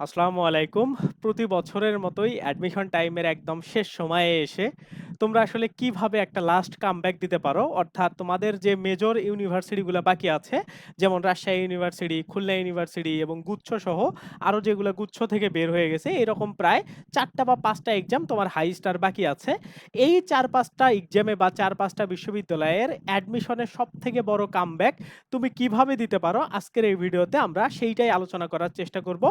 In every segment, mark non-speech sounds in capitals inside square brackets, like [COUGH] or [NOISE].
আসসালামু আলাইকুম। প্রতি বছরের মতোই অ্যাডমিশন টাইমের একদম শেষ সময়ে এসে তোমরা আসলে কীভাবে একটা লাস্ট কামব্যাক দিতে পারো? অর্থাৎ তোমাদের যে মেজর ইউনিভার্সিটিগুলো বাকি আছে, যেমন রাজশাহী ইউনিভার্সিটি, খুলনা ইউনিভার্সিটি এবং গুচ্ছসহ আরও যেগুলো গুচ্ছ থেকে বের হয়ে গেছে, এরকম প্রায় চারটা বা পাঁচটা এক্সাম তোমার হাই স্টার বাকি আছে। এই ৪-৫ টা এক্সামে বা চার পাঁচটা বিশ্ববিদ্যালয়ের অ্যাডমিশনের সব থেকে বড় কামব্যাক তুমি কীভাবে দিতে পারো? আজকের এই ভিডিওতে আমরা সেইটাই আলোচনা করার চেষ্টা করব।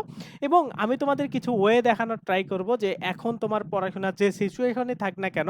এবং আমি তোমাদের কিছু ওয়ে দেখানোর ট্রাই করব যে এখন তোমার পড়াশোনার যে সিচুয়েশনে থাক না কেন,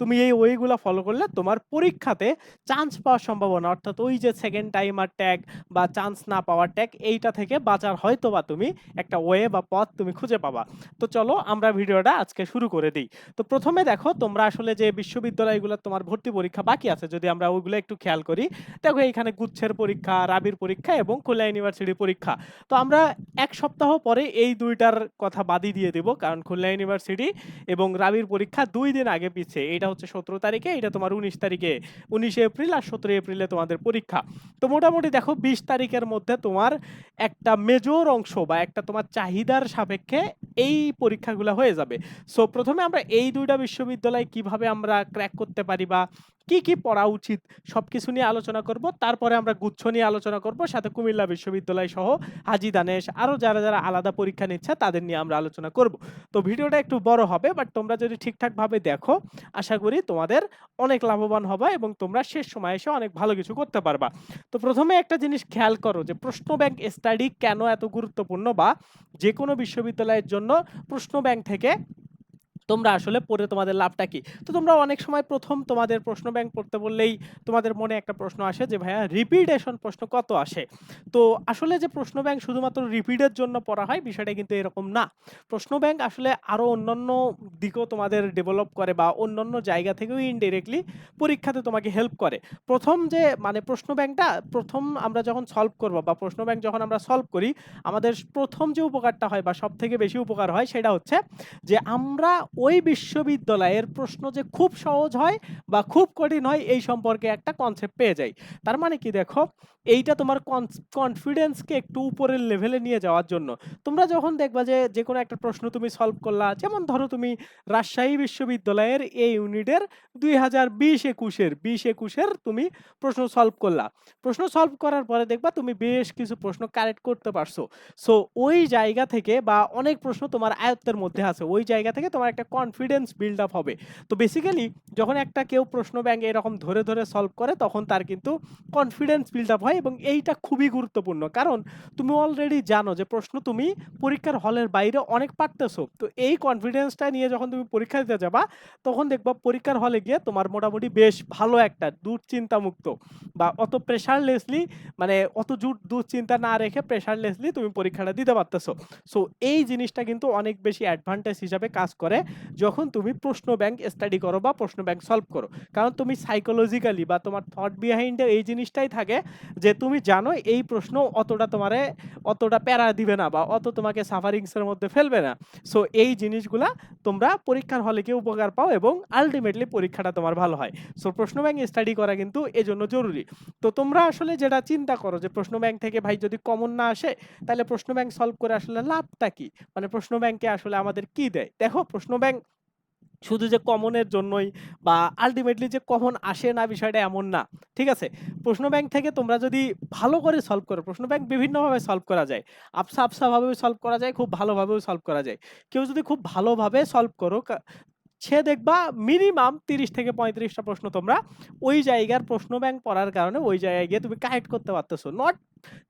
তুমি এই ওয়েগুলা ফলো করলে তোমার পরীক্ষাতে চান্স পাওয়ার সম্ভাবনা অর্থাৎ ওই যে সেকেন্ড টাইমার ট্যাগ বা চান্স না পাওয়ার ট্যাগ এইটা থেকে বাঁচার হয়তো বা তুমি একটা ওয়ে বা পথ তুমি খুঁজে পাবা। তো চলো আমরা ভিডিওটা আজকে শুরু করে দিই তো প্রথমে দেখো তোমরা আসলে যে বিশ্ববিদ্যালয়গুলো তোমার ভর্তি পরীক্ষা বাকি আছে যদি আমরা ওইগুলো একটু খেয়াল করি। দেখো এইখানে গুচ্ছের পরীক্ষা, রাবির পরীক্ষা এবং খুলনা ইউনিভার্সিটির পরীক্ষা। তো আমরা এক সপ্তাহ পরে এই দুইটার কথা বাদই দিয়ে দিব। কারণ খুলনা ইউনিভার্সিটি এবং রাবির পরীক্ষা দুই দিন আগে পিছে। এটা হচ্ছে ১৭ তারিখে, এটা তোমার ১৯ তারিখে ১৯ এপ্রিল আর ১৭ এপ্রিলে তোমাদের পরীক্ষা। তো মোটামুটি দেখো ২০ তারিখের মধ্যে তোমার একটা মেজর অংশ বা একটা তোমার চাহিদার সাপেক্ষে এই পরীক্ষাগুলো হয়ে যাবে। সো প্রথমে আমরা এই দুইটা বিশ্ববিদ্যালয় কীভাবে আমরা ক্র্যাক করতে পারি বা কি, কি পড়া উচিত সব কিছু নিয়ে আলোচনা করব। তারপরে আমরা গুচ্ছ নিয়ে আলোচনা করব। সাথে কুমিল্লা বিশ্ববিদ্যালয় সহ হাজি দানেশ আরও যারা, যারা আলাদা পরীক্ষা নিচ্ছে তাদের নিয়ে আমরা আলোচনা করব। তো ভিডিওটা একটু বড় হবে বাট তোমরা যদি ঠিকঠাকভাবে দেখো আশা করি তোমাদের অনেক লাভবান হবা এবং তোমরা শেষ সময় এসে অনেক ভালো কিছু করতে পারবা। তো প্রথমে একটা জিনিস খেয়াল করো যে প্রশ্ন ব্যাংক স্টাডি কেন এত গুরুত্বপূর্ণ বা যে কোনো বিশ্ববিদ্যালয়ের জন্য প্রশ্ন ব্যাংক থেকে তোমরা আসলে পড়ে তোমাদের লাভটা কি? তো তোমরা অনেক সময় প্রথম তোমাদের প্রশ্ন ব্যাংক পড়তে বললেই তোমাদের মনে একটা প্রশ্ন আসে যে ভাইয়া রিপিটেশন প্রশ্ন কত আসে? তো আসলে যে প্রশ্ন ব্যাংক শুধুমাত্র রিপিটের জন্য পড়া হয় বিষয়টা কিন্তু এরকম না। প্রশ্ন ব্যাংক আসলে আরও অন্যান্য দিকও তোমাদের ডেভেলপ করে বা অন্যান্য জায়গা থেকেও ইনডিরেক্টলি পরীক্ষাতে তোমাকে হেল্প করে। প্রথম যে মানে প্রশ্ন ব্যাংকটা প্রথম আমরা যখন সলভ করব বা প্রশ্ন ব্যাংক যখন আমরা সলভ করি, আমাদের প্রথম যে উপকারটা হয় বা সব থেকে বেশি উপকার হয় সেটা হচ্ছে যে আমরা ওই বিশ্ববিদ্যালয়ের প্রশ্ন যে খুব সহজ হয় বা খুব কঠিন হয় এই সম্পর্কে একটা কনসেপ্ট পেয়ে যাই। তার মানে কি দেখো, এইটা তোমার কনফিডেন্সকে একটু উপরের লেভেলে নিয়ে যাওয়ার জন্য। তোমরা যখন দেখবা যে যে কোনো একটা প্রশ্ন তুমি সলভ করলা, যেমন ধরো তুমি রাজশাহী বিশ্ববিদ্যালয়ের এ ইউনিটের ২০২০-২১ এর ২০-২১ একুশের তুমি প্রশ্ন সলভ করলা। প্রশ্ন সলভ করার পরে দেখবা তুমি বেশ কিছু প্রশ্ন কারেক্ট করতে পারছ। সো ওই জায়গা থেকে বা অনেক প্রশ্ন তোমার আয়ত্তের মধ্যে আছে। ওই জায়গা থেকে তোমার একটা কনফিডেন্স বিল্ড আপ হবে। তো বেসিক্যালি যখন একটা কেউ প্রশ্ন ব্যাংক এরকম ধরে, ধরে সলভ করে তখন তার কিন্তু কনফিডেন্স বিল্ড আপ হয় এবং এইটা খুবই গুরুত্বপূর্ণ। কারণ তুমি অলরেডি জানো যে প্রশ্ন তুমি পরীক্ষার হলের বাইরে অনেক পারতেছো। তো এই কনফিডেন্সটা নিয়ে যখন তুমি পরীক্ষা দিতে যাবা, তখন দেখবা পরীক্ষার হলে গিয়ে তোমার মোটামুটি বেশ ভালো একটা দুশ্চিন্তামুক্ত বা অত প্রেশারলেসলি মানে অত জুট দুশ্চিন্তা না রেখে প্রেশারলেসলি তুমি পরীক্ষাটা দিতে পারতেছো। সো এই জিনিসটা কিন্তু অনেক বেশি অ্যাডভান্টেজ হিসাবে কাজ করে যখন তুমি প্রশ্ন ব্যাংক স্টাডি করো বা প্রশ্ন ব্যাংক সলভ করো। কারণ তুমি সাইকোলজিক্যালি বা তোমার থট বিহাইন্ডে এই জিনিসটাই থাকে যে তুমি জানো এই প্রশ্ন অতটা তোমারে অতটা প্যারা দিবে না বা অত তোমাকে সাফারিংসের মধ্যে ফেলবে না। সো এই জিনিসগুলা তোমরা পরীক্ষার হলে গিয়ে উপকার পাও এবং আল্টিমেটলি পরীক্ষাটা তোমার ভালো হয়। সো প্রশ্ন ব্যাংক স্টাডি করা কিন্তু এজন্য জরুরি। তো তোমরা আসলে যেটা চিন্তা করো যে প্রশ্ন ব্যাংক থেকে ভাই যদি কমন না আসে, তাহলে প্রশ্ন ব্যাংক সলভ করে আসলে লাভটা কি? মানে প্রশ্ন ব্যাংকে আসলে আমাদের কি দেয়? দেখো, প্রশ্ন ব্যাংক শুধু যে কমনের জন্যই বা আল্টিমেটলি যে কমন আসে না বিষয়টা এমন না। ঠিক আছে? প্রশ্ন ব্যাংক থেকে তোমরা যদি ভালো করে সলভ করো, প্রশ্ন ব্যাংক বিভিন্নভাবে সলভ করা যায়। আবসা, আবসা ভাবেও সলভ করা যায়, খুব ভালোভাবেও সলভ করা যায়। কেউ যদি খুব ভালোভাবে সলভ করো সে দেখবা মিনিমাম ৩০ থেকে পঁয়ত্রিশটা প্রশ্ন তোমরা ওই জায়গার প্রশ্ন ব্যাংক পড়ার কারণে ওই জায়গায় গিয়ে তুমি কারেক্ট করতে পারতেছো। নট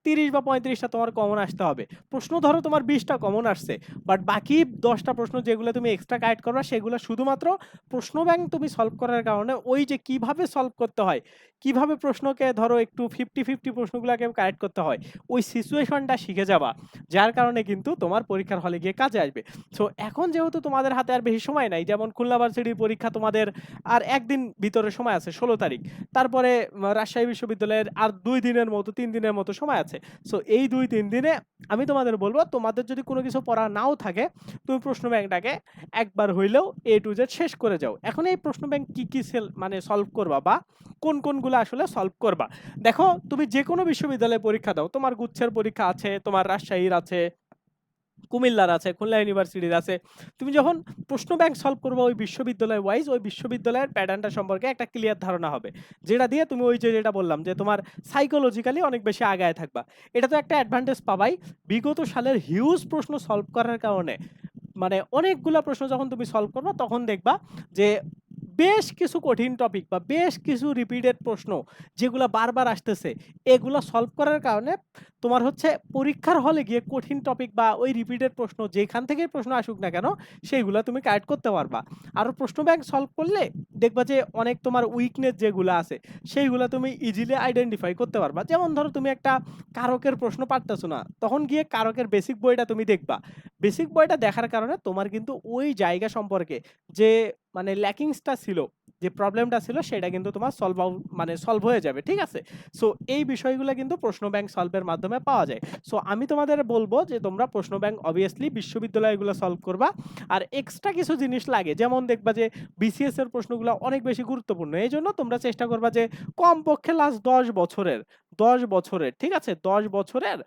৩০ বা পঁয়ত্রিশটা তোমার কমন আসতে হবে। প্রশ্ন ধরো তোমার বিশটা কমন আসছে। বাট বাকি দশটা প্রশ্ন যেগুলো তুমি এক্সট্রা কারেক্ট করবা সেগুলো শুধুমাত্র প্রশ্ন ব্যাংক তুমি সলভ করার কারণে ওই যে কীভাবে সলভ করতে হয়, কীভাবে প্রশ্নকে ধরো একটু 50-50 প্রশ্নগুলাকে কারেক্ট করতে হয়, ওই সিচুয়েশনটা শিখে যাবা। যার কারণে কিন্তু তোমার পরীক্ষার হলে গিয়ে কাজে আসবে। সো এখন যেহেতু তোমাদের হাতে আর বেশি সময় নাই যেমন খুলনা ভার্সিটির পরীক্ষা তোমাদের আর ১ দিন ভিতরে সময় আছে ১৬ তারিখ। তারপরে রাজশাহী বিশ্ববিদ্যালয়ের আর দুই দিনের মতো তিন দিনের মতো সময় আছে। সো এই ২-৩ দিনে আমি তোমাদের বলব তোমাদের যদি কোনো কিছু পড়া নাও থাকে, তুমি প্রশ্ন ব্যাংকটাকে একবার হইলেও এ টু জেড শেষ করে যাও। এখন এই প্রশ্ন ব্যাংক কী কী সেল মানে সলভ করবা বা কোন, কোনগুলো আসলে সলভ করবা। দেখো তুমি যে কোনো বিশ্ববিদ্যালয়ে পরীক্ষা দাও। তোমার গুচ্ছের পরীক্ষা আছে, তোমার রাজশাহীর আছে কুমিল্লার আছে, খুলনা ইউনিভার্সিটির আছে। তুমি যখন প্রশ্ন ব্যাংক সলভ করবা ওই বিশ্ববিদ্যালয় ওয়াইজ ওই বিশ্ববিদ্যালয়ের প্যাটার্নটা সম্পর্কে একটা ক্লিয়ার ধারণা হবে। যেটা দিয়ে তুমি ওই যে যেটা বললাম যে তোমার সাইকোলজিক্যালি অনেক বেশি আগায় থাকবা। এটা তো একটা অ্যাডভান্টেজ পাবাই। বিগত সালের হিউজ প্রশ্ন সলভ করার কারণে মানে অনেকগুলা প্রশ্ন যখন তুমি সলভ করবা তখন দেখবা যে বেশ কিছু কঠিন টপিক বা বেশ কিছু রিপিটেড প্রশ্ন যেগুলো বারবার আসতেছে, এগুলো সলভ করার কারণে তোমার হচ্ছে পরীক্ষার হলে গিয়ে কঠিন টপিক বা ওই রিপিটেড প্রশ্ন যেখান থেকেই প্রশ্ন আসুক না কেন, সেইগুলা তুমি কারেক্ট করতে পারবা। আর প্রশ্ন ব্যাংক সলভ করলে দেখবা যে অনেক তোমার উইকনেস যেগুলো আছে, সেইগুলো তুমি ইজিলি আইডেন্টিফাই করতে পারবা। যেমন ধরো তুমি একটা কারকের প্রশ্ন পারতেছো না, তখন গিয়ে কারকের বেসিক বইটা তুমি দেখবা। বেসিক বইটা দেখার কারণে তোমার কিন্তু ওই জায়গা সম্পর্কে যে মানে ল্যাকিংসটা ছিল, যে প্রবলেমটা ছিল সেটা কিন্তু তোমার সলভ মানে সলভ হয়ে যাবে, ঠিক আছে? সো এই বিষয়গুলো কিন্তু প্রশ্ন ব্যাংক সলভের মাধ্যমে পাওয়া যায়। সো আমি তোমাদের বলব যে তোমরা প্রশ্ন ব্যাংক অবভিয়াসলি বিশ্ববিদ্যালয়গুলো সলভ করবা। আর এক্সট্রা কিছু জিনিস লাগে, যেমন দেখবা যে বিসিএস এর প্রশ্নগুলো অনেক বেশি গুরুত্বপূর্ণ। এই জন্য তোমরা চেষ্টা করবা যে কমপক্ষে লাস্ট দশ বছরের দশ বছরের, ঠিক আছে? দশ বছরের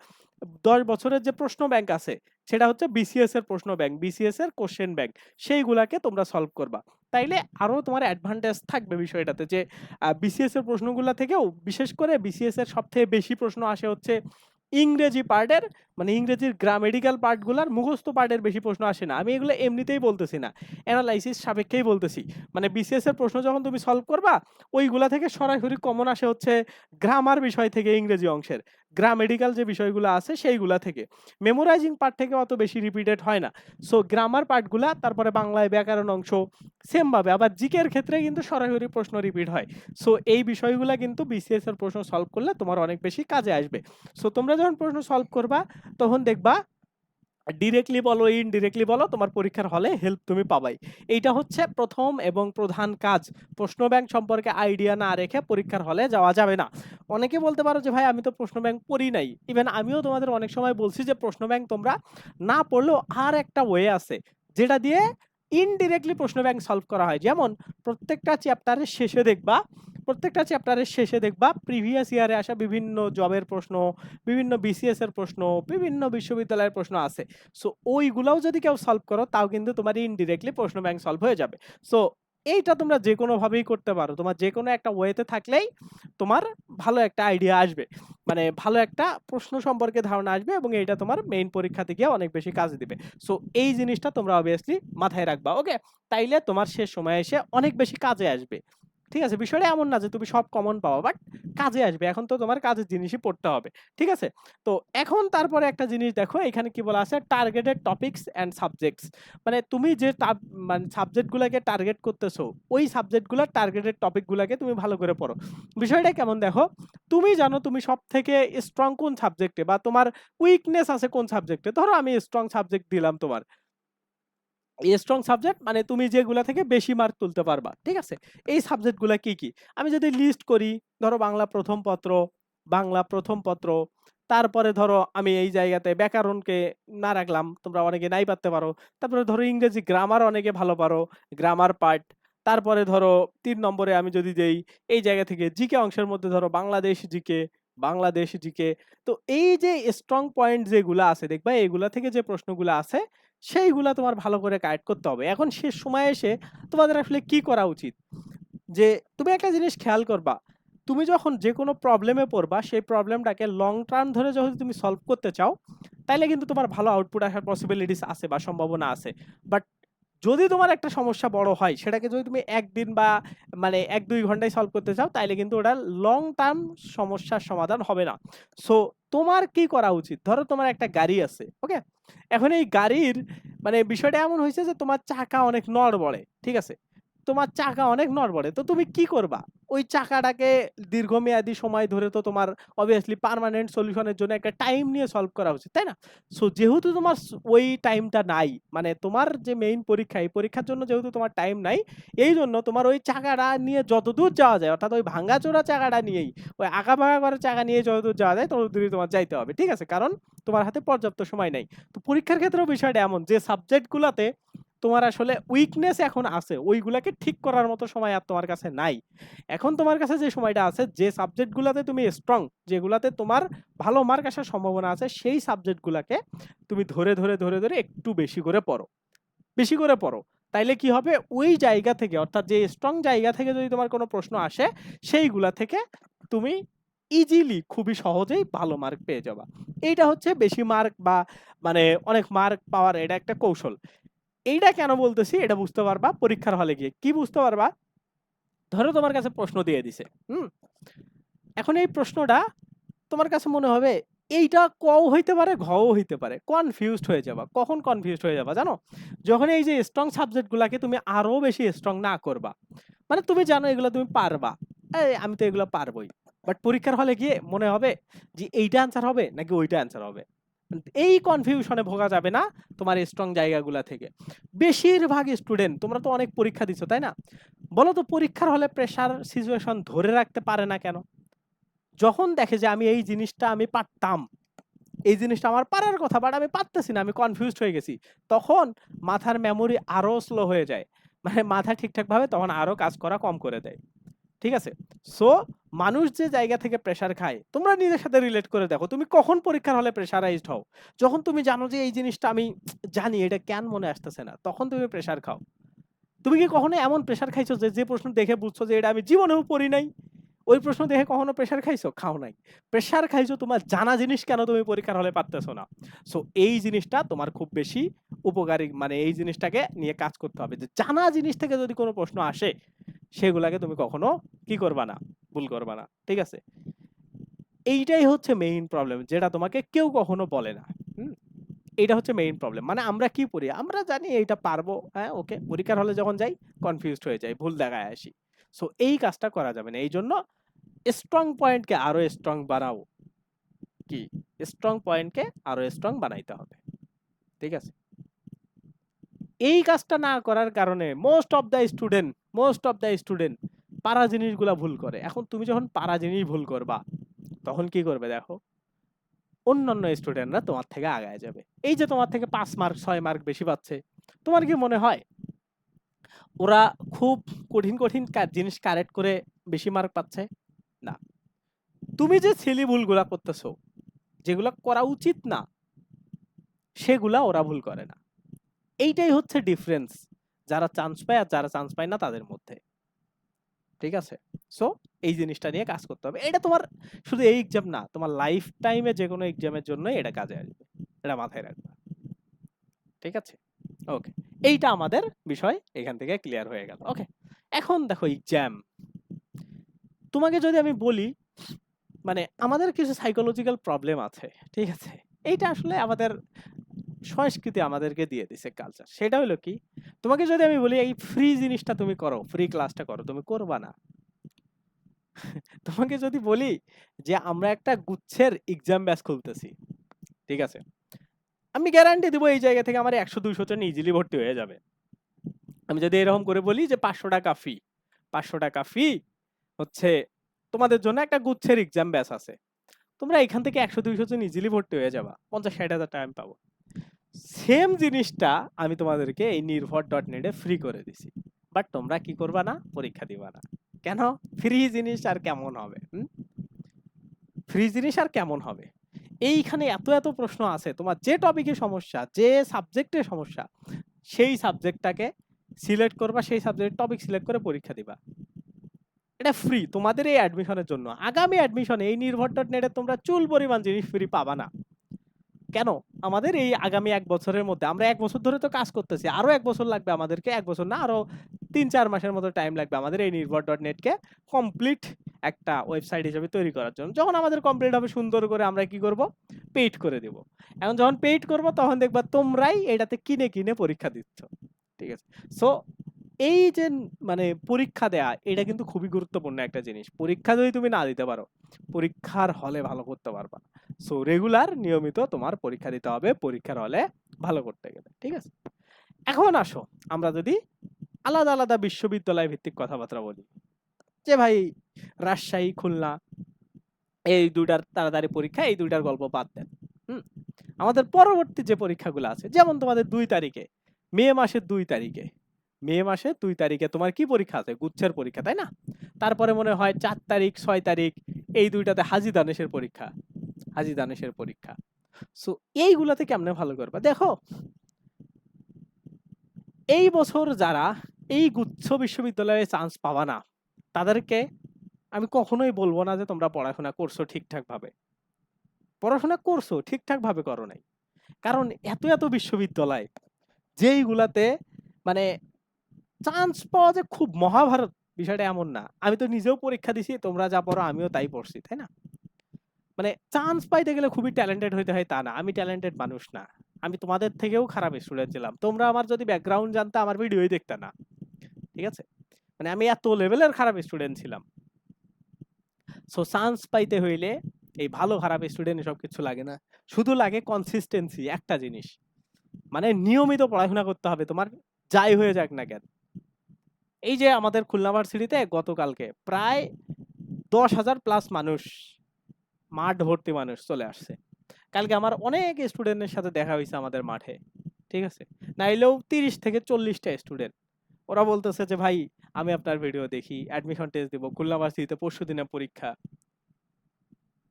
দশ বছরের যে প্রশ্ন ব্যাংক আছে, সেটা হচ্ছে বিসিএস এর প্রশ্ন ব্যাংক বিসিএস এর কোশ্চেন ব্যাংক সেইগুলাকে তোমরা সলভ করবা। তাইলে আরও তোমার অ্যাডভান্টেজ থাকবে বিষয়টাতে যে বিসিএস এর প্রশ্নগুলো থেকেও বিশেষ করে বিসিএস এর সবথেকে বেশি প্রশ্ন আসে হচ্ছে ইংরেজি পার্টের মানে ইংরেজির গ্রামেটিক্যাল পার্টগুলার মুখস্থ পার্টের বেশি প্রশ্ন আসে না। আমি এগুলো এমনিতেই বলতেছি না অ্যানালাইসিস সাপেক্ষেই বলতেছি। মানে বিসিএস এর প্রশ্ন যখন তুমি সলভ করবা, ওইগুলা থেকে সরাসরি কমন আসে হচ্ছে গ্রামার বিষয় থেকে ইংরেজি অংশের। গ্রামেটিক্যাল যে বিষয়গুলো আছে সেইগুলা থেকে। মেমোরাইজিং পার্ট থেকে অত বেশি রিপিটেড হয় না। সো গ্রামার পার্টগুলা তারপরে বাংলায় ব্যাকরণ অংশ সেমভাবে আবার জিকের ক্ষেত্রে কিন্তু সরাসরি প্রশ্ন রিপিট হয়। সো এই বিষয়গুলো কিন্তু বিসিএস এর প্রশ্ন সলভ করলে তোমার অনেক বেশি কাজে আসবে। সো তোমরা যখন প্রশ্ন সলভ করবা, তখন দেখবা ডিরেক্টলি বলো ইনডিরেক্টলি বলো, তোমার পরীক্ষার হলে হেল্প তুমি পাবাই। এইটা হচ্ছে প্রথম এবং প্রধান কাজ। প্রশ্ন ব্যাংক সম্পর্কে আইডিয়া না রেখে পরীক্ষার হলে যাওয়া যাবে না। অনেকে বলতে পারো যে, ভাই, আমি তো প্রশ্ন ব্যাংক পড়ি নাই। ইভেন আমিও তোমাদের অনেক সময় বলছি যে, প্রশ্ন ব্যাংক তোমরা না পড়লেও আর একটা ওয়ে আছে। যেটা দিয়ে ইনডিরেক্টলি প্রশ্ন ব্যাংক সলভ করা হয়। যেমন, প্রত্যেকটা চ্যাপ্টারের শেষে দেখবা প্রত্যেকটা চ্যাপ্টারের শেষে দেখবা প্রিভিয়াস ইয়ারে আসা বিভিন্ন জবের প্রশ্ন, বিভিন্ন বিসিএস এর প্রশ্ন, বিভিন্ন বিশ্ববিদ্যালয়ের প্রশ্ন আছে। সো ওইগুলাও যদি কেউ সলভ করো, তাও কিন্তু তোমার ইনডিরেক্টলি প্রশ্ন ব্যাংক সলভ হয়ে যাবে। সো এইটা তোমরা যে কোনোভাবেই করতে পারো। তোমার যে কোনো একটা ওয়েতে থাকলেই তোমার ভালো একটা আইডিয়া আসবে। মানে ভালো একটা প্রশ্ন সম্পর্কে ধারণা আসবে এবং এইটা তোমার মেইন পরীক্ষাতে গিয়ে অনেক বেশি কাজ দিবে। সো এই জিনিসটা তোমরা অবভিয়াসলি মাথায় রাখবা ওকে তাইলে তোমার শেষ সময় এসে অনেক বেশি কাজে আসবে। ঠিক আছে? বিষয়টা এমন না যে তুমি সব কমন পাওয়া বাট কাজে আসবে। এখন তো তোমার কাজের জিনিসই পড়তে হবে, ঠিক আছে? তো এখন তারপরে একটা জিনিস দেখো, এখানে কি বলা আছে? টার্গেটেড টপিকস অ্যান্ড সাবজেক্টস মানে তুমি যে মানে সাবজেক্টগুলোকে টার্গেট করতেছো, ওই সাবজেক্টগুলোর টার্গেটেড টপিকগুলোকে তুমি ভালো করে পড়ো। বিষয়টা কেমন দেখো? তুমি জানো তুমি সব থেকে স্ট্রং কোন সাবজেক্টে বা তোমার উইকনেস আছে কোন সাবজেক্টে ধরো আমি স্ট্রং সাবজেক্ট দিলাম তোমার। স্ট্রং সাবজেক্ট মানে তুমি যেগুলা থেকে বেশি মার্ক তুলতে পারবা, ঠিক আছে? এই সাবজেক্টগুলো কি কি? আমি যদি লিস্ট করি, ধরো বাংলা প্রথম পত্র, বাংলা প্রথম পত্র, তারপরে ধরো আমি এই জায়গাতে ব্যাকরণকে না রাখলাম, তোমরা অনেকে নাই পারতে পারো, তারপরে ধরো ইংরেজি গ্রামার অনেকে ভালো পারো গ্রামার পার্ট তারপরে ধরো তিন নম্বরে আমি যদি দেই, এই জায়গা থেকে জিকে অংশের মধ্যে ধরো বাংলাদেশ জিকে বাংলাদেশ জিকে তো এই যে স্ট্রং পয়েন্ট যেগুলো আছে, দেখবা এগুলা থেকে যে প্রশ্নগুলো আছে সেইগুলা তোমার ভালো করে কারেক্ট করতে হবে। এখন শেষ সময় এসে তোমাদের আসলে কি করা উচিত? যে তুমি একটা জিনিস খেয়াল করবা, তুমি যখন যে কোনো প্রবলেমে পড়বা, সেই প্রবলেমটাকে লং টার্ম ধরে যখন তুমি সলভ করতে চাও, তাইলে কিন্তু তোমার ভালো আউটপুট আসার পসিবিলিটিস আছে বা সম্ভাবনা আছে। বাট যদি তোমার একটা সমস্যা বড় হয়, সেটাকে যদি তুমি একদিন বা মানে এক দুই ঘন্টায় সলভ করতে চাও, তাইলে কিন্তু ওটা লং টার্ম সমস্যার সমাধান হবে না। সো তোমার কি করা উচিত? ধরো তোমার একটা গাড়ি আছে ওকে এখন এই গাড়ির মানে বিষয়টা এমন হয়েছে যে তোমার চাকা অনেক নড়বড়ে, ঠিক আছে? তোমার চাকা অনেক নড়বড়ে, তো তুমি কি করবা? ওই চাকাটাকে দীর্ঘমেয়াদী সময় ধরে তো তোমার অবভিয়াসলি পার্মানেন্ট সলিউশনের জন্য একটা টাইম নিয়ে সলভ করা উচিত, তাই না? সো যেহেতু তোমার ওই টাইমটা নাই মানে তোমার যে মেইন পরীক্ষা, এই পরীক্ষার জন্য যেহেতু তোমার টাইম নাই, এই জন্য তোমার ওই চাকাটা নিয়ে যতদূর যাওয়া যায়, অর্থাৎ ওই ভাঙ্গাচোরা চাকাটা নিয়েই, ওই আঁকা ভাঙা করা চাকা নিয়ে যতদূর যাওয়া যায়, ততদূরই তোমার যাইতে হবে, ঠিক আছে? কারণ তোমার হাতে পর্যাপ্ত সময় নাই। তো পরীক্ষার ক্ষেত্রেও বিষয়টা এমন, যে সাবজেক্টগুলোতে তোমার আসলে উইকনেস এখন আছে। ওইগুলাকে ঠিক করার মতো সময় আর তোমার কাছে নাই। এখন তোমার কাছে যে সময়টা আছে, যে সাবজেক্টগুলোতে তুমি স্ট্রং যেগুলাতে তোমার ভালো মার্ক আসার সম্ভাবনা আছে, সেই সাবজেক্টগুলোকে তুমি ধরে ধরে ধরে ধরে একটু বেশি করে পড়ো। বেশি করে পড়ো। তাইলে কি হবে? ওই জায়গা থেকে, অর্থাৎ যে স্ট্রং জায়গা থেকে যদি তোমার কোনো প্রশ্ন আসে, সেইগুলা থেকে তুমি ইজিলি খুবই সহজেই ভালো মার্ক পেয়ে যাবা। এইটা হচ্ছে বেশি মার্ক বা মানে অনেক মার্ক পাওয়ার এটা একটা কৌশল। এইটা কেন বলতেছি? এটা বুঝতে পারবা পরীক্ষার হলে গিয়ে। কি বুঝতে পারবা? ধরো তোমার কাছে প্রশ্ন দিয়ে দিছে। হুম? এখন এই প্রশ্নটা তোমার কাছে মনে হবে, এইটা কও হইতে পারে, ঘও হইতে পারে। কনফিউজড হয়ে যাবা। কখন কনফিউজড হয়ে যাবা জানো? যখন এই যে স্ট্রং সাবজেক্টগুলোকে তুমি আরও বেশি স্ট্রং না করবা। মানে তুমি জানো এগুলো তুমি পারবা। এই, আমি তো এগুলো পারবোই। বাট পরীক্ষার হলে গিয়ে মনে হবে যে এইটা অ্যান্সার হবে নাকি ওইটা অ্যান্সার হবে? এই কনফিউশনে ভোগা যাবে না তোমার স্ট্রং জায়গাগুলো থেকে। বেশিরভাগ স্টুডেন্ট তোমরা তো অনেক পরীক্ষা দিছো, তাই না? বলো তো পরীক্ষার হলে প্রেশার সিচুয়েশন ধরে রাখতে পারে না কেন? যখন দেখে যে আমি এই জিনিসটা আমি পারতাম, এই জিনিসটা আমার পারার কথা বাট আমি পারতেছি না, আমি কনফিউজড হয়ে গেছি, তখন মাথার মেমোরি আরও স্লো হয়ে যায়। মানে মাথা ঠিকঠাক ভাবে তখন আরও কাজ করা কম করে দেয়। ঠিক আছে? সো মানুষ যে জায়গা থেকে প্রেশার খায়, তোমরা নিজের সাথে রিলেট করে দেখো, তুমি কখন পরীক্ষার হলে প্রেশারাইজড হও? যখন তুমি জানো যে এই জিনিসটা আমি জানি, এটা কেন মনে আসতেছে না, তখন তুমি প্রেসার খাও। তুমি কি কখনো এমন প্রেসার খাইছো যে যে প্রশ্ন দেখে বুঝছ যে, এটা আমি জীবনেও পড়ি নাই? ওই প্রশ্ন দেখে কখনো প্রেসার খাইছো? খাও নাই। প্রেসার খাইছো তোমার জানা জিনিস কেন তুমি পরীক্ষার হলে পারতেছো না? সো এই জিনিসটা তোমার খুব বেশি উপকারী মানে এই জিনিসটাকে নিয়ে কাজ করতে হবে। যে জানা জিনিস থেকে যদি কোনো প্রশ্ন আসে সেগুলাকে তুমি কখনো কি করবা না, ভুল করবা না, ঠিক আছে? এইটাই হচ্ছে মেইন প্রবলেম যেটা তোমাকে কেউ কখনো বলে না এইটা হচ্ছে মেইন প্রবলেম মানে আমরা কি পড়ি? আমরা জানি এইটা পারব হ্যাঁ ওকে পরীক্ষার হলে যখন যাই কনফিউজড হয়ে যাই, ভুল দেখায় আসি। সো এই কাজটা করা যাবে না এই জন্য স্ট্রং পয়েন্টকে আরও স্ট্রং বানাও। কি? স্ট্রং পয়েন্টকে আরও স্ট্রং বানাইতে হবে, ঠিক আছে? এই কাজটা না করার কারণে most of the student most of the student পারা জিনিসগুলা ভুল করে। এখন তুমি যখন পারা জিনিস ভুল করবা, তখন কি করবে দেখো? অন্যান্য স্টুডেন্টরা তোমার থেকে আগায় যাবে। এই যে তোমার থেকে পাঁচ মার্ক ছয় মার্ক বেশি পাচ্ছে, তোমার কি মনে হয়? ওরা খুব কঠিন কঠিন জিনিস কারেক্ট করে বেশি মার্ক পাচ্ছে? না। তুমি যে ছেলে ভুলগুলা করতেছো, যেগুলা করা উচিত না, সেগুলা ওরা ভুল করে না। এইটাই হচ্ছে ডিফারেন্স যারা চান্স পায় আর যারা চান্স পায় না তাদের মধ্যে। ঠিক আছে? সো এই জিনিসটা নিয়ে কাজ করতে হবে। এটা তোমার শুধু এই এক্সাম না, তোমার লাইফ টাইমে যে কোনো এক্সামের জন্য এটা কাজে আসবে। এটা মাথায় রাখবে। ঠিক আছে? ওকে এইটা আমাদের বিষয় এখান থেকে ক্লিয়ার হয়ে গেল। ওকে এখন দেখো এক্সাম তোমাকে যদি আমি বলি মানে আমাদের কিছু সাইকোলজিক্যাল প্রবলেম আছে, ঠিক আছে? এইটা আসলে আমাদের সংস্কৃতি আমাদেরকে দিয়ে দিছে কালচার সেটা হলো কি? তোমাকে যদি আমি বলি, এই ফ্রি জিনিসটা তুমি করো ফ্রি ক্লাসটা করো, তুমি করবা না। [LAUGHS] তোমাকে যদি বলি যে, আমরা একটা গুচ্ছের এক্সাম ব্যাচ খুলতেছি, ঠিক আছে? আমি গ্যারান্টি দেবো এই জায়গা থেকে আমার একশো, দুইশো জন ইজিলি ভর্তি হয়ে যাবে। আমি যদি এরকম করে বলি যে, পাঁচশো টাকা ফি পাঁচশো টাকা ফি হচ্ছে তোমাদের জন্য একটা গুচ্ছের এক্সাম ব্যাচ আছে। তোমরা এখান থেকে একশো, দুইশো জন ইজিলি ভর্তি হয়ে যাবা। পঞ্চাশ, ষাট হাজার টাকা আমি পাবো। সেম জিনিসটা আমি তোমাদেরকে এই নির্ভর ডট নেটে ফ্রি করে দিছি। বাট তোমরা কি করবা না? পরীক্ষা দিবা না। কেন? ফ্রি জিনিস আর কেমন হবে? ফ্রি জিনিস আর কেমন হবে? এইখানে এত এত প্রশ্ন আছে। তোমার যে টপিকে সমস্যা, যে সাবজেক্টে সমস্যা, সেই সাবজেক্টটাকে সিলেক্ট করবা, সেই সাবজেক্ট টপিক সিলেক্ট করে পরীক্ষা দিবা। এটা ফ্রি তোমাদের এই অ্যাডমিশনের জন্য। আগামী অ্যাডমিশনে এই নির্ভর ডট নেটে তোমরা চুল পরিমাণ জিনিস ফ্রি পাবা না। কেন? আমাদের এই আগামী এক বছরের মধ্যে, আমরা এক বছর ধরে তো কাজ করতেছি, আরও এক বছর লাগবে আমাদেরকে, এক বছর না, আরও তিন চার মাসের মতো টাইম লাগবে আমাদের এই নির্ভর ডট নেটকে কমপ্লিট একটা ওয়েবসাইট হিসেবে তৈরি করার জন্য। যখন আমাদের কমপ্লিট হবে, সুন্দর করে আমরা কি করব? পেইড করে দেব। এখন যখন পেইড করব, তখন দেখবা তোমরাই এটাতে কিনে কিনে পরীক্ষা দিচ্ছ। ঠিক আছে? সো এই যে মানে পরীক্ষা দেয়া, এটা কিন্তু খুবই গুরুত্বপূর্ণ একটা জিনিস। পরীক্ষা যদি তুমি না দিতে পারো, পরীক্ষার হলে ভালো করতে পারবা সো রেগুলার নিয়মিত তোমার পরীক্ষা দিতে হবে পরীক্ষার হলে ভালো করতে গেলে ঠিক আছে এখন আসো আমরা যদি আলাদা আলাদা বিশ্ববিদ্যালয় ভিত্তিক কথাবার্তা বলি যে ভাই রাজশাহী খুলনা এই দুইটার তাড়াতাড়ি পরীক্ষা এই দুইটার গল্প বাদ দেন হুম আমাদের পরবর্তী যে পরীক্ষাগুলো আছে যেমন তোমাদের দুই তারিখে মে মাসের দুই তারিখে। মে মাসের দুই তারিখে তোমার কি পরীক্ষা আছে? গুচ্ছের পরীক্ষা, তাই না? তারপরে মনে হয় চার তারিখ, ছয় তারিখ এই দুইটাতে হাজি দানেশের পরীক্ষা। হাজি দানেশের পরীক্ষা। সো এইগুলাতে কেমনে ভালো করবা? দেখো এই বছর যারা এই গুচ্ছ বিশ্ববিদ্যালয়ে চান্স পাবা না, তাদেরকে আমি কখনোই বলব না যে তোমরা পড়াশোনা করছ ঠিকঠাকভাবে। পড়াশোনা করছ, ঠিকঠাকভাবে করো নাই। কারণ এত, এত বিশ্ববিদ্যালয় যেইগুলাতে মানে চান্স পাওয়া যে খুব মহাভারত বিষয়টা এমন না। আমি তো নিজেও পরীক্ষা দিছি, তোমরা যা পড়ো আমিও তাই পড়ছি, তাই না? মানে চান্স পাইতে গেলে খুবই ট্যালেন্টেড হইতে হয় তা না। আমি ট্যালেন্টেড মানুষ না। আমি তোমাদের থেকেও খারাপ স্টুডেন্ট ছিলাম। তোমরা আমার যদি ব্যাকগ্রাউন্ড জানতা আমার ভিডিওই দেখতা না। ঠিক আছে? মানে আমি এত লেভেলের খারাপ স্টুডেন্ট ছিলাম। সো চান্স পাইতে হইলে এই ভালো খারাপ স্টুডেন্ট এসব কিছু লাগে না। শুধু লাগে কনসিস্টেন্সি একটা জিনিস। মানে নিয়মিত পড়াশোনা করতে হবে তোমার যাই হয়ে যাক না কেন। এই যে আমাদের খুলনা ভার্সিটিতে গতকালকে প্রায় ১০,০০০ প্লাস মানুষ মাঠ ভর্তি মানুষ চলে আসছে। কালকে আমার অনেক স্টুডেন্টের সাথে দেখা হইছে আমাদের মাঠে। ঠিক আছে? নাইলেও ৩০ থেকে চল্লিশটা স্টুডেন্ট। ওরা বলতেছে যে, "ভাই আমি আপনার ভিডিও দেখি, অ্যাডমিশন টেস্ট দিব। খুলনা ভার্সিটিতে পরশুদিনে পরীক্ষা।"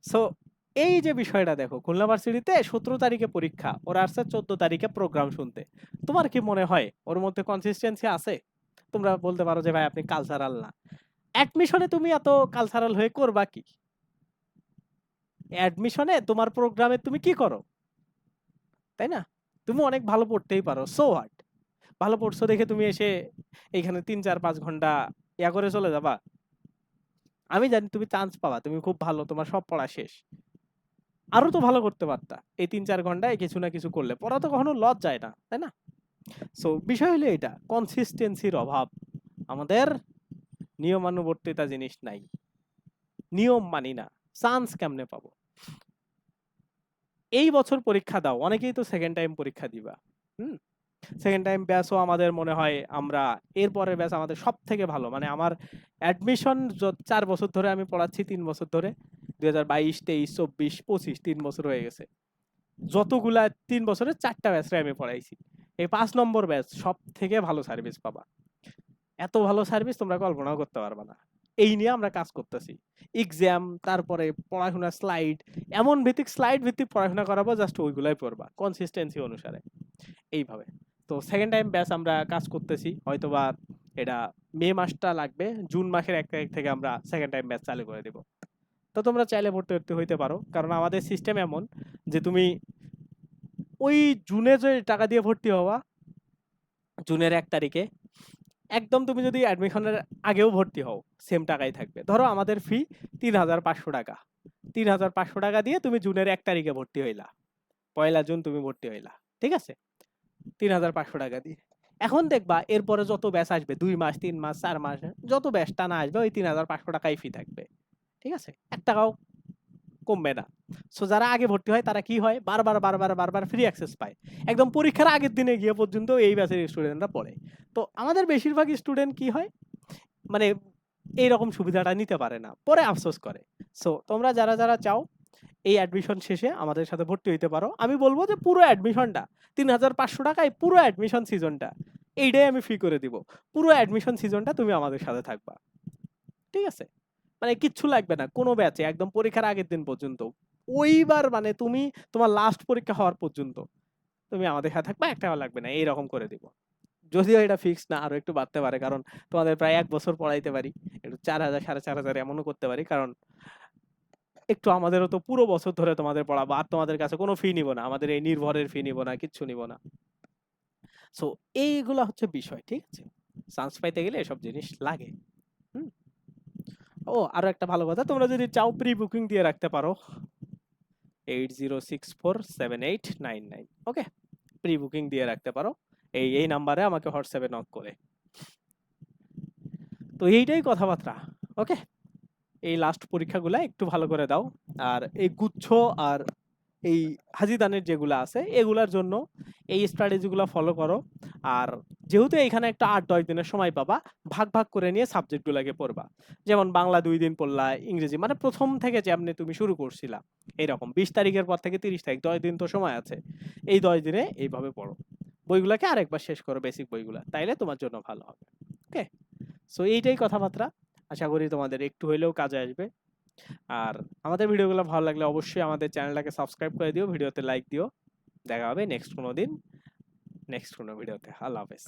সো এই যে বিষয়টা দেখো, খুলনা ভার্সিটিতে ১৭ তারিখে পরীক্ষা। ওরা আসছে ১৪ তারিখে প্রোগ্রাম শুনতে। তোমার কি মনে হয় ওর মধ্যে কনসিস্টেন্সি আছে? তোমরা বলতে পারো যে, "ভাই আপনি কালচারাল না।" অ্যাডমিশনে তুমি এত কালচারাল হয়ে করবা কি? অ্যাডমিশনে তোমার প্রোগ্রামে তুমি কি করো? তাই না? তুমি অনেক ভালো পড়তেই পারো। So what? ভালো পড়ছো দেখে তুমি এসে এইখানে ৩, ৪, ৫ ঘণ্টা ইয়া করে চলে যাবা? আমি জানি তুমি চান্স পাবা। তুমি খুব ভালো, তোমার সব পড়া শেষ। আরও তো ভালো করতে পারতা। এই ৩, ৪ ঘন্টায় কিছু না কিছু করলে। পড়া তো কখনো লস যায় না, তাই না? সো বিষয় হলো এটা কনসিস্টেন্সির অভাব। আমাদের নিয়মানুবর্তিতা জিনিস নাই। নিয়ম মানি না। চান্স কেমনে পাবো? এই বছর পরীক্ষা দাও। অনেকেই তো সেকেন্ড টাইম পরীক্ষা দিবা। হুম? সেকেন্ড টাইম ব্যাচও আমাদের মনে হয় আমরা এর পরের ব্যাচ আমাদের সবথেকে ভালো। মানে আমার অ্যাডমিশন ৪ বছর ধরে আমি পড়াচ্ছি ৩ বছর ধরে। ২০২২, ২৩, ২৪, ২৫ ৩ বছর হয়ে গেছে। যতগুলা তিন বছরে ৪ টা ব্যাচরে আমি পড়াইছি। এই পাঁচ নম্বর ব্যাচ সবথেকে ভালো সার্ভিস পাবা। এত ভালো সার্ভিস তোমরা কল্পনাও করতে পারবা না। এই নিয়ে আমরা কাজ করতেছি। এক্সাম, তারপরে পড়াশোনার স্লাইড, এমন ভিত্তিক স্লাইড ভিত্তিক পড়াশোনা করাবো জাস্ট ওইগুলাই পড়বা। কনসিস্টেন্সি অনুসারে। এইভাবে। তো সেকেন্ড টাইম ব্যাচ আমরা কাজ করতেছি। হয়তোবা এটা মে মাসটা লাগবে। জুন মাসের এক তারিখ থেকে আমরা সেকেন্ড টাইম ব্যাচ চালু করে দিব। তো তোমরা চাইলে ভর্তি হতে হইতে পারো। কারণ আমাদের সিস্টেম এমন যে তুমি ওই জুনে যে টাকা দিয়ে ভর্তি হওয়া, জুনের এক তারিখে একদম তুমি যদি অ্যাডমিশনের আগেও ভর্তি হও, সেম টাকাই থাকবে। ধরো আমাদের ফি ৳৩৫০০ টাকা। ৳৩৫০০ টাকা দিয়ে তুমি জুনের এক তারিখে ভর্তি হইলা। পয়লা জুন তুমি ভর্তি হইলা। ঠিক আছে? ৳৩৫০০ টাকা দিয়ে। এখন দেখবা এরপরে যত ব্যাচ আসবে দুই মাস, তিন মাস, চার মাস যত ব্যাচ টানা আসবে ওই ৳৩৫০০ টাকাই ফি থাকবে। ঠিক আছে? ৳১ কমবে না। সো যারা আগে ভর্তি হয় তারা কি হয়? বারবার, বারবার, বারবার ফ্রি অ্যাক্সেস পায়। একদম পরীক্ষার আগের দিনে গিয়ে পর্যন্ত এই ব্যাচের স্টুডেন্টরা পড়ে। তো আমাদের বেশিরভাগ স্টুডেন্ট কি হয়? মানে এইরকম সুবিধাটা নিতে পারে না। পরে আফসোস করে। সো তোমরা যারা, যারা চাও এই অ্যাডমিশন শেষে আমাদের সাথে ভর্তি হইতে পারো। আমি বলব যে পুরো অ্যাডমিশনটা ৳৩৫০০ টাকায় পুরো অ্যাডমিশন সিজনটা এইটাই আমি ফ্রি করে দিব। পুরো অ্যাডমিশন সিজনটা তুমি আমাদের সাথে থাকবা। ঠিক আছে? মানে কিচ্ছু লাগবে না। কোনো ব্যাচে একদম পরীক্ষার আগের দিন পর্যন্ত। ওইবার মানে তুমি তোমার লাস্ট পরীক্ষা হওয়ার পর্যন্ত তুমি আমাদের সাথে থাকবা। ৳১ লাগবে না। এইরকম করে দিব। যদিও এটা ফিক্সড না আরও একটু বাড়তে পারে। কারণ তোমাদের প্রায় এক বছর পড়াইতে পারি। একটু ৪০০০ ৪৫০০ এমনও করতে পারি। কারণ একটু আমাদেরও তো পুরো বছর ধরে তোমাদের পড়াবো। আর তোমাদের কাছে কোনো ফি নিব না। আমাদের এই নির্ভরের ফি নিব না, কিচ্ছু নিব না। সো এইগুলা হচ্ছে বিষয়। ঠিক আছে? চান্স পাইতে গেলে এসব জিনিস লাগে। হুম? ও আরও একটা ভালো কথা তোমরা যদি চাও প্রি বুকিং দিয়ে রাখতে পারো। 80647899 ওকে? প্রি বুকিং দিয়ে রাখতে পারো। এই, এই নাম্বারে আমাকে হোয়াটসঅ্যাপে নক করে। তো এইটাই কথাবার্তা। ওকে? এই লাস্ট পরীক্ষাগুলা একটু ভালো করে দাও। আর এই গুচ্ছ আর এই হাজি দানের যেগুলা আছে এগুলার জন্য এই স্ট্র্যাটেজি গুলা ফলো করো। আর যেহেতু এখানে একটা আট দশ দিনের সময় পাবা, ভাগ, ভাগ করে নিয়ে সাবজেক্টগুলোকে পড়বা। যেমন বাংলা দুই দিন পড়লা, ইংরেজি মানে প্রথম থেকে যেমনে তুমি শুরু করছিলা। এইরকম ২০ তারিখের পর থেকে ৩০ তারিখ ১০ দিন তো সময় আছে। এই ১০ দিনে এইভাবে পড়ো। বইগুলোকে আরেকবার শেষ করো বেসিক বইগুলো তাইলে তোমার জন্য ভালো হবে ওকে সো এইটাই কথাবার্তা আশা করি তোমাদের একটু হইলেও কাজে আসবে আর আমাদের ভিডিওগুলো ভালো লাগলে অবশ্যই আমাদের চ্যানেলটাকে সাবস্ক্রাইব করে দিও, ভিডিওতে লাইক দিও। দেখা হবে নেক্সট কোনো দিন নেক্সট কোনো ভিডিওতে। আল্লাহ হাফেজ।